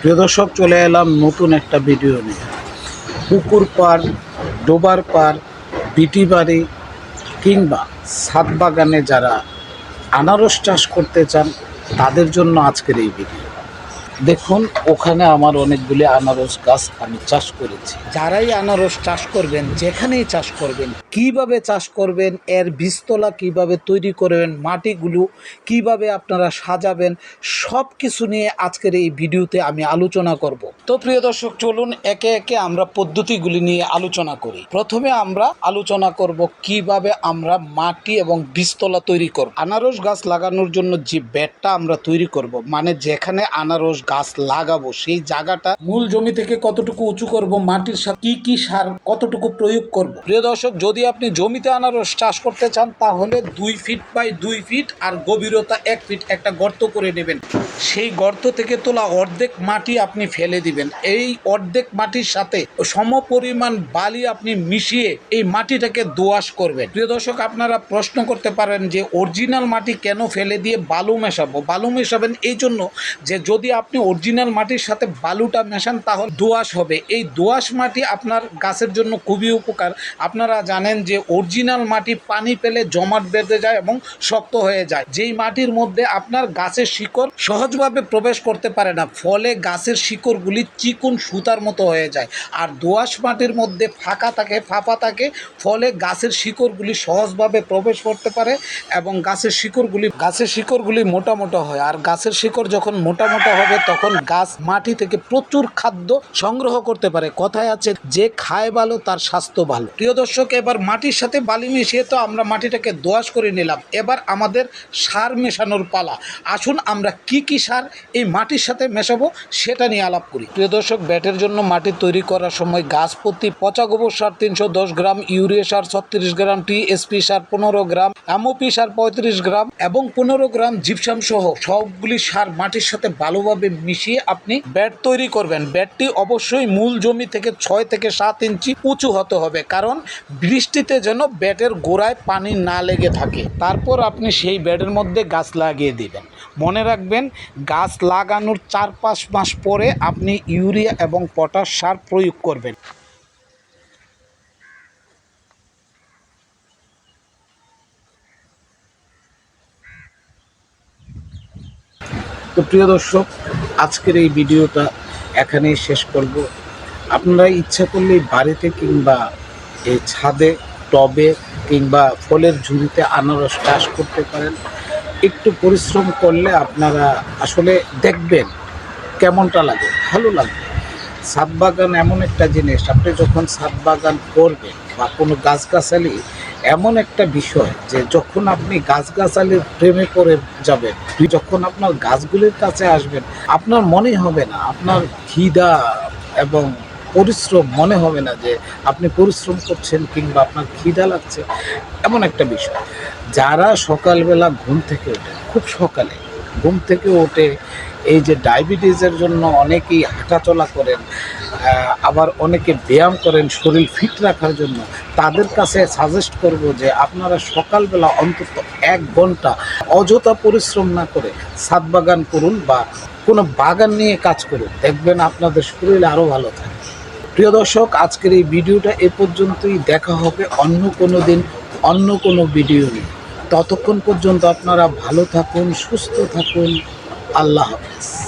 প্রিয় দর্শক, চলে এলাম নতুন একটা ভিডিও নিয়ে। পুকুর পার, ডোবার পার, বিটি বাড়ি কিংবা ছাদ বাগানে যারা আনারস চাষ করতে চান, তাদের জন্য আজকের এই ভিডিও দেখুন, ওখানে আমার অনেকগুলি আনারস গাছ আমি চাষ করেছি। যারাই আনারস চাষ করবেন, যেখানেই চাষ করবেন, কীভাবে চাষ করবেন, এর বীজতলা কীভাবে তৈরি করবেন, মাটিগুলো কীভাবে আপনারা সাজাবেন সব কিছু নিয়ে আজকের এই ভিডিওতে আমি আলোচনা করব। তো প্রিয় দর্শক, চলুন একে একে আমরা পদ্ধতিগুলি নিয়ে আলোচনা করি। প্রথমে আমরা আলোচনা করব কীভাবে আমরা মাটি এবং বীজতলা তৈরি করব। আনারস গাছ লাগানোর জন্য যে বেডটা আমরা তৈরি করব মানে যেখানে আনারস গাছ লাগাবো সেই জায়গাটা মূল জমি থেকে কতটুকু উঁচু করব মাটির সাথে কি কি সার কতটুকু প্রয়োগ করব? প্রিয় দর্শক যদি আপনি জমিতে আনারস চাষ করতে চান তাহলে দুই ফিট বাই দুই ফিট আর গভীরতা এক ফিট একটা গর্ত করে নেবেন। সেই গর্ত থেকে তোলা অর্ধেক মাটি আপনি ফেলে দিবেন। এই অর্ধেক মাটির সাথে সমপরিমাণ বালি আপনি মিশিয়ে এই মাটিটাকে দোআঁশ করবেন। প্রিয় দর্শক আপনারা প্রশ্ন করতে পারেন যে অরিজিনাল মাটি কেন ফেলে দিয়ে বালু মেশাবো? বালু মেশাবেন এই জন্য যে যদি আপনি অরিজিনাল মাটির সাথে বালুটা মেশান, তাহলে দোআঁশ হবে। এই দোআঁশ মাটি আপনার গাছের জন্য খুবই উপকার। আপনারা জানেন যে অরিজিনাল মাটি পানি পেলে জমাট বেঁধে যায় এবং শক্ত হয়ে যায়। যেই মাটির মধ্যে আপনার গাছের শিকড় সহজভাবে প্রবেশ করতে পারে না, ফলে গাছের শিকড়গুলি চিকুন সুতার মতো হয়ে যায়। আর দোআঁশ মাটির মধ্যে ফাঁকা থাকে, ফাঁপা থাকে, ফলে গাছের শিকড়গুলি সহজভাবে প্রবেশ করতে পারে এবং গাছের শিকড়গুলি গাছের শিকড়গুলি মোটা মোটা হয়। আর গাছের শিকড় যখন মোটা মোটা হবে তখন গাছ মাটি থেকে প্রচুর খাদ্য সংগ্রহ করতে পারে। কথায় আছে, যে খায় ভালো, তার স্বাস্থ্য ভালো। প্রিয় দর্শক, এবার মাটির সাথে বালি মিশিয়ে তো আমরা মাটিটাকে দোয়াশ করে নিলাম। এবার আমাদের সার মেশানোর পালা। আসুন আমরা কি কি সার এই মাটির সাথে মেশাবো সেটা নিয়ে আলাপ করি। প্রিয় দর্শক, ব্যাটের জন্য মাটি তৈরি করার সময় গাছ প্রতি পচা গোবর সার তিনশো দশ গ্রাম, ইউরিয়া সার ছত্রিশ গ্রাম, টিএসপি সার পনেরো গ্রাম, এমওপি সার পঁয়ত্রিশ গ্রাম এবং পনেরো গ্রাম, জিপসাম সহ সবগুলি সার মাটির সাথে ভালোভাবে মিশিয়ে আপনি ব্যাট তৈরি করবেন। ব্যাটটি অবশ্যই মূল জমি থেকে ছয় থেকে সাত ইঞ্চি উঁচু হতে হবে, কারণ বৃষ্টিতে যেন ব্যাটের গোড়ায় পানি না লেগে থাকে। তারপর আপনি সেই ব্যাটের মধ্যে গাছ লাগিয়ে দিবেন। মনে রাখবেন, গাছ লাগানোর চার পাঁচ মাস পরে আপনি ইউরিয়া এবং পটাশ সার প্রয়োগ করবেন। তো প্রিয় দর্শক আজকের এই ভিডিওটা এখানেই শেষ করব। আপনারা ইচ্ছা করলে বাড়িতে কিংবা এই ছাদে, টবে কিংবা ফলের ঝুড়িতে আনারস চাষ করতে পারেন। একটু পরিশ্রম করলে আপনারা আসলে দেখবেন কেমনটা লাগে, ভালো লাগবে। ছাদ বাগান এমন একটা জিনিস, আপনি যখন ছাদ বাগান করবেন বা কোনো গাছগাছালি, এমন একটা বিষয় যে যখন আপনি গাছগাছালির প্রেমে পড়ে যাবেন, যখন আপনার গাছগুলির কাছে আসবেন, আপনার মনে হবে না, আপনার খিদা এবং পরিশ্রম মনে হবে না যে আপনি পরিশ্রম করছেন কিংবা আপনার খিদা লাগছে, এমন একটা বিষয়। যারা সকালবেলা ঘুম থেকে ওঠে, খুব সকালে ঘুম থেকে ওঠে এই যে ডায়াবেটিসের জন্য অনেকেই হাঁটাচলা করেন আবার অনেকে ব্যায়াম করেন, শরীর ফিট রাখার জন্য। তাদের কাছে সাজেস্ট করব যে আপনারা সকালবেলা অন্তত এক ঘণ্টা অযথা পরিশ্রম না করে ছাদ বাগান করুন বা কোনো বাগান নিয়ে কাজ করুন। দেখবেন আপনাদের শরীর আরও ভালো থাকে প্রিয় দর্শক, আজকের এই ভিডিওটা এ পর্যন্তই। দেখা হবে অন্য কোনো দিন, অন্য কোনো ভিডিও নিয়ে। ততক্ষণ পর্যন্ত আপনারা ভালো থাকুন সুস্থ থাকুন। আল্লাহ হাফেজ।